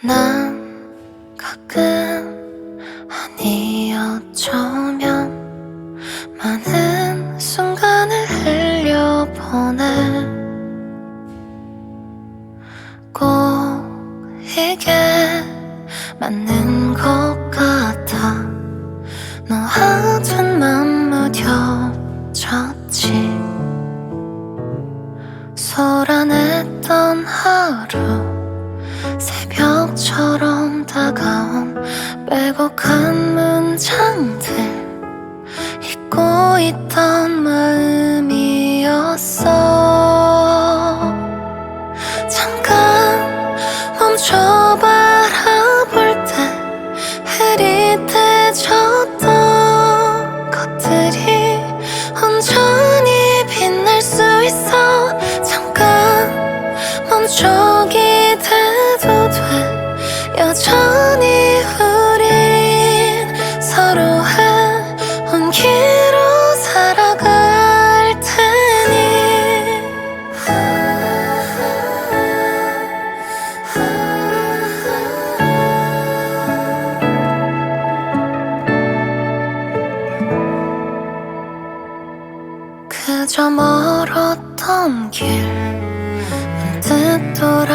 난 가끔 아니 어쩌면 많은 순간을 흘려보내. 꼭 이게 맞는 것 같아. 너와 둔만 무뎌졌지? 소란했던 하루 새벽처럼 다가온 빼곡한 문장들 잊고 있던 여전히 우린 서로의 온기로 살아갈 테니. 그저 멀었던 길 문득 돌아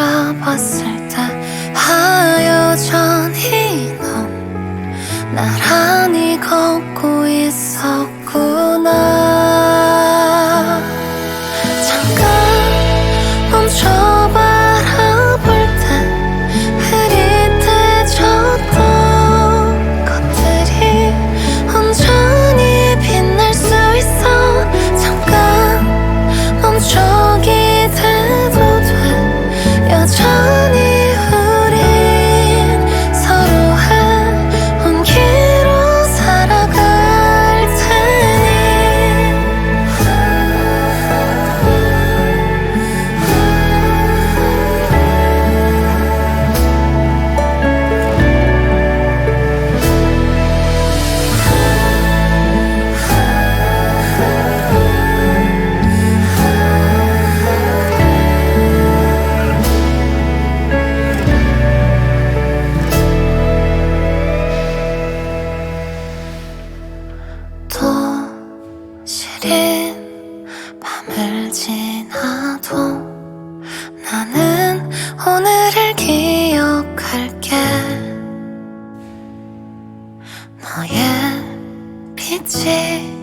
밤을 지나도 나는 오늘을 기억할게. 너의 빛이